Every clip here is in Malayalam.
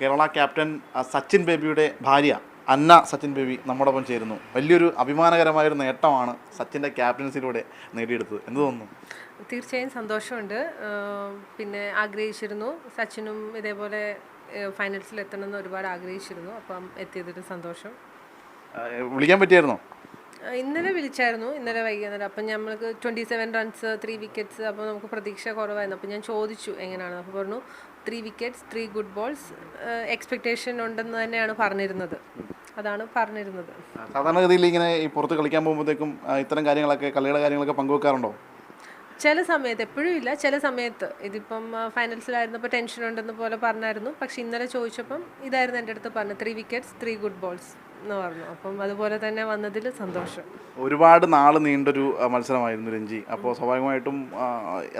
കേരള ക്യാപ്റ്റൻ സച്ചിൻ ബേബിയുടെ ഭാര്യ അന്ന സച്ചിൻ ബേബി നമ്മോടൊപ്പം ചേരുന്നു. വലിയൊരു അഭിമാനകരമായൊരു നേട്ടമാണ് സച്ചിന്റെ ക്യാപ്റ്റൻസിലൂടെ നേടിയെടുത്തത്. എന്ന് തോന്നുന്നു? തീർച്ചയായും സന്തോഷമുണ്ട്. പിന്നെ ആഗ്രഹിച്ചിരുന്നു സച്ചിനും ഇതേപോലെ ഫൈനൽസിൽ എത്തണമെന്ന് ഒരുപാട് ആഗ്രഹിച്ചിരുന്നു. അപ്പം എത്തിയതൊരു സന്തോഷം. വിളിക്കാൻ പറ്റിയായിരുന്നോ? ഇന്നലെ വിളിച്ചായിരുന്നു. ഇന്നലെ വൈകുന്നേരം. അപ്പം നമ്മൾക്ക് twenty seven runs three wickets അപ്പോൾ നമുക്ക് പ്രതീക്ഷ കുറവായിരുന്നു. അപ്പോൾ ഞാൻ ചോദിച്ചു എങ്ങനെയാണ്? അപ്പോൾ പറഞ്ഞു three wickets three good balls expectation ഉണ്ടെന്ന് തന്നെയാണ് പറഞ്ഞിരുന്നത്. അതാണ് പറഞ്ഞിരുന്നത്. സാധാരണഗതിയിൽ ഇങ്ങനെ ഈ പുറത്ത് കളിക്കാൻ പോകുമ്പോഴത്തേക്കും ഇത്തരം കാര്യങ്ങളൊക്കെ കളിയുടെ കാര്യങ്ങളൊക്കെ പങ്കുവെക്കാറുണ്ടോ? ചില സമയത്ത് എപ്പോഴും ഇല്ല. ചില സമയത്ത്. ഇതിപ്പം ഫൈനൽസിലായിരുന്നപ്പോൾ ടെൻഷൻ ഉണ്ടെന്ന് പോലെ പറഞ്ഞായിരുന്നു. പക്ഷെ ഇന്നലെ ചോദിച്ചപ്പം ഇതായിരുന്നു എന്റെ അടുത്ത് പറഞ്ഞത്. Three wickets three good balls എന്ന് പറഞ്ഞു. അപ്പം അതുപോലെ തന്നെ വന്നതിൽ സന്തോഷം. ഒരുപാട് നാൾ നീണ്ടൊരു മത്സരമായിരുന്നു രഞ്ജി. അപ്പോൾ സ്വാഭാവികമായിട്ടും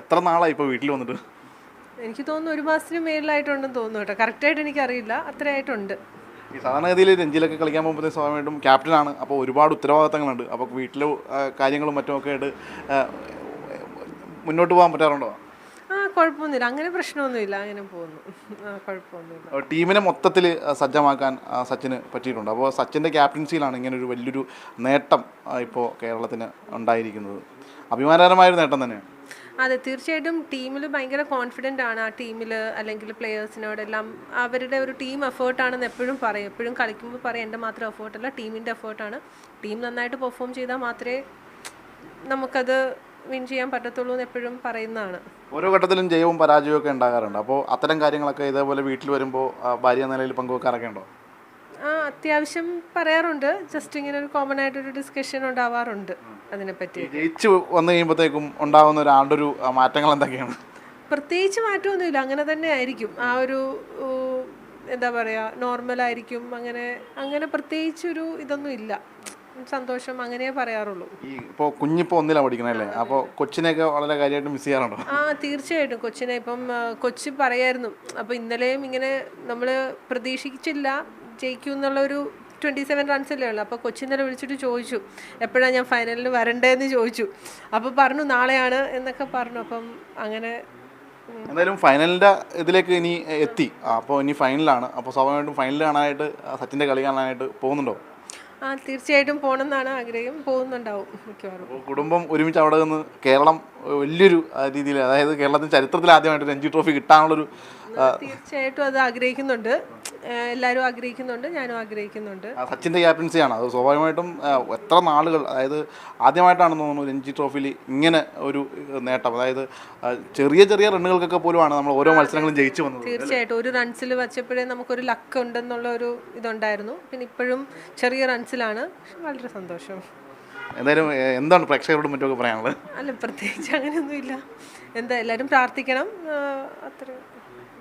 എത്ര നാളായി ഇപ്പോൾ വീട്ടിൽ വന്നിട്ട്? എനിക്ക് തോന്നുന്നു ഒരു മാസത്തിന് മേളിലായിട്ടുണ്ടെന്ന് തോന്നുന്നു കേട്ടോ. കറക്റ്റായിട്ട് എനിക്കറിയില്ല. അത്രയായിട്ടുണ്ട്. ഈ സാധാരണഗതിയിൽ രഞ്ജിയിലൊക്കെ കളിക്കാൻ പോകുമ്പോൾ സ്വാഭാവികമായിട്ടും ക്യാപ്റ്റനാണ് അപ്പോൾ ഒരുപാട് ഉത്തരവാദിത്തങ്ങളുണ്ട്. അപ്പോൾ വീട്ടിലെ കാര്യങ്ങളും മറ്റുമൊക്കെ ആയിട്ട് മുന്നോട്ട് പോകാൻ പറ്റാറുണ്ടോ? കുഴപ്പമൊന്നുമില്ല. അങ്ങനെ പ്രശ്നമൊന്നുമില്ല. അങ്ങനെ പോകുന്നു. കുഴപ്പമൊന്നുമില്ല. ടീമിനെ മൊത്തത്തിൽ സജ്ജമാക്കാൻ സച്ചിന് പറ്റിയിട്ടുണ്ട്. അപ്പോൾ സച്ചിന്റെ ക്യാപ്റ്റൻസിയിലാണ് ഇങ്ങനെ ഒരു വലിയൊരു നേട്ടം ഇപ്പോൾ കേരളത്തിന് ഉണ്ടായിരിക്കുന്നത്. അഭിമാനകരമായൊരു നേട്ടം തന്നെയാണ്. അതെ തീർച്ചയായിട്ടും ടീമിൽ ഭയങ്കര കോൺഫിഡന്റ് ആണ്. ആ ടീമിൽ അല്ലെങ്കിൽ പ്ലെയേഴ്സിനോടെല്ലാം അവരുടെ ഒരു ടീം എഫേർട്ടാണെന്ന് എപ്പോഴും പറയും. എപ്പോഴും കളിക്കുമ്പോൾ പറയും എന്റെ മാത്രം എഫേർട്ടല്ല ടീമിന്റെ എഫേർട്ടാണ് ടീം നന്നായിട്ട് പെർഫോം ചെയ്താൽ മാത്രമേ നമുക്കത് വിൻ ചെയ്യാൻ പറ്റത്തുള്ളൂ എന്ന് എപ്പോഴും പറയുന്നതാണ്. ഓരോ ഘട്ടത്തിലും ജയവും പരാജയവും ഒക്കെ ഉണ്ടാകാറുണ്ട്. അപ്പോൾ അത്തരം കാര്യങ്ങളൊക്കെ ഇതേപോലെ വീട്ടിൽ വരുമ്പോൾ ഭാര്യ നിലയിൽ പങ്കുവെക്കാറൊക്കെ ഉണ്ടോ? ആ അത്യാവശ്യം പറയാറുണ്ട്. ജസ്റ്റ് ഇങ്ങനെ ഒരു കോമൺ ആയിട്ടൊരു ഡിസ്കഷൻ ഉണ്ടാവാറുണ്ട് അതിനെപ്പറ്റി. ജയിച്ചു വന്നു കഴിയുമ്പോഴത്തേക്കും ഉണ്ടാകുന്ന ഒരു ആണ്ടൊരു മാറ്റങ്ങൾ എന്തൊക്കെയാണ്? പ്രത്യേകിച്ച് മാറ്റമൊന്നുമില്ല. അങ്ങനെ തന്നെ ആയിരിക്കും. ആ ഒരു എന്താ പറയുക നോർമലായിരിക്കും അങ്ങനെ അങ്ങനെ പ്രത്യേകിച്ചൊരു ഇതൊന്നും ഇല്ല സന്തോഷം അങ്ങനെ പറയാറുള്ളൂ. ഈ ഇപ്പോൾ കുഞ്ഞിപ്പോൾ ഒന്നിലാണ് പഠിക്കണല്ലേ അപ്പോൾ കൊച്ചിനെയൊക്കെ വളരെ കാര്യമായിട്ട് മിസ് ചെയ്യാറുണ്ടോ? ആ തീർച്ചയായിട്ടും കൊച്ചിനെ ഇപ്പം കൊച്ചി പറയായിരുന്നു. അപ്പോൾ ഇന്നലെയും ഇങ്ങനെ നമ്മൾ പ്രതീക്ഷിച്ചില്ല ജയിക്കും എന്നുള്ളൊരു ട്വന്റി സെവൻ റൺസല്ലേ ഉള്ളൂ. അപ്പോൾ കൊച്ചി ഇന്നലെ വിളിച്ചിട്ട് ചോദിച്ചു എപ്പോഴാണ് ഞാൻ ഫൈനലിൽ വരണ്ടേന്ന് ചോദിച്ചു. അപ്പോൾ പറഞ്ഞു നാളെയാണ് എന്നൊക്കെ പറഞ്ഞു. അപ്പം അങ്ങനെ എന്തായാലും ഫൈനലിന്റെ ഇതിലേക്ക് ഇനി എത്തി. അപ്പോൾ ഇനി ഫൈനലാണ് അപ്പോൾ സ്വാഭാവികമായിട്ടും ഫൈനൽ കാണാനായിട്ട് സച്ചിന്റെ സച്ചിന്റെ കളി കാണാനായിട്ട് പോകുന്നുണ്ടോ? ആ തീർച്ചയായിട്ടും പോകണമെന്നാണ് ആഗ്രഹം. പോകുന്നുണ്ടാവും മിക്കവാറും. കുടുംബം ഒരുമിച്ച് അവിടെ നിന്ന് കേരളം വലിയൊരു രീതിയിൽ അതായത് കേരളത്തിന്റെ ചരിത്രത്തിൽ ആദ്യമായിട്ട് രഞ്ജി ട്രോഫി കിട്ടാനുള്ളൊരു തീർച്ചയായിട്ടും അത് ആഗ്രഹിക്കുന്നുണ്ട്. എല്ലാവരും ആഗ്രഹിക്കുന്നുണ്ട് ഞാനും ആഗ്രഹിക്കുന്നുണ്ട്. സച്ചിന്റെ ക്യാപ്റ്റൻസി ക്യാപ്റ്റൻസിയാണ് അത് സ്വാഭാവികമായിട്ടും എത്ര നാളുകൾ അതായത് ആദ്യമായിട്ടാണെന്ന് തോന്നുന്നു രഞ്ജി ട്രോഫിയിൽ ഇങ്ങനെ ഒരു നേട്ടം. അതായത് ചെറിയ ചെറിയ റണ്ണുകൾക്കൊക്കെ പോലുമാണ് നമ്മൾ ഓരോ മത്സരങ്ങളും ജയിച്ചു വന്നത് തീർച്ചയായിട്ടും. ഒരു റൺസിൽ വച്ചപ്പോഴേ നമുക്കൊരു ലക്ക് ഉണ്ടെന്നുള്ള ഒരു ഇതുണ്ടായിരുന്നു. പിന്നെ ഇപ്പോഴും ചെറിയ റൺസിലാണ്. വളരെ സന്തോഷം. എന്തായാലും എന്താണ് പ്രേക്ഷകരോട് മറ്റൊക്കെ പറയാനുള്ളത്? അല്ല പ്രത്യേകിച്ച് അങ്ങനെയൊന്നുമില്ല. എന്താ എല്ലാവരും പ്രാർത്ഥിക്കണം. ആഹ് അത്രയും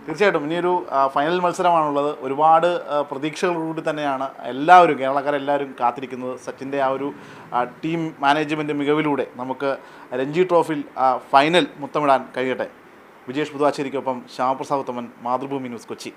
തീർച്ചയായിട്ടും ഇനിയൊരു ഫൈനൽ മത്സരമാണുള്ളത്. ഒരുപാട് പ്രതീക്ഷകളോട് പ്രതീക്ഷകളോടുകൂടി തന്നെയാണ് എല്ലാവരും കേരളക്കാരെല്ലാവരും കാത്തിരിക്കുന്നത്. സച്ചിന്റെ ആ ഒരു ടീം മാനേജ്മെന്റ് മികവിലൂടെ നമുക്ക് രഞ്ജി ട്രോഫിയിൽ ഫൈനൽ മുത്തമിടാൻ കഴിയട്ടെ. വിജേഷ് പുതുവാശ്ശേരിക്കൊപ്പം ശ്യാമപ്രസാദ് ഉത്തമൻ മാതൃഭൂമി ന്യൂസ് കൊച്ചി.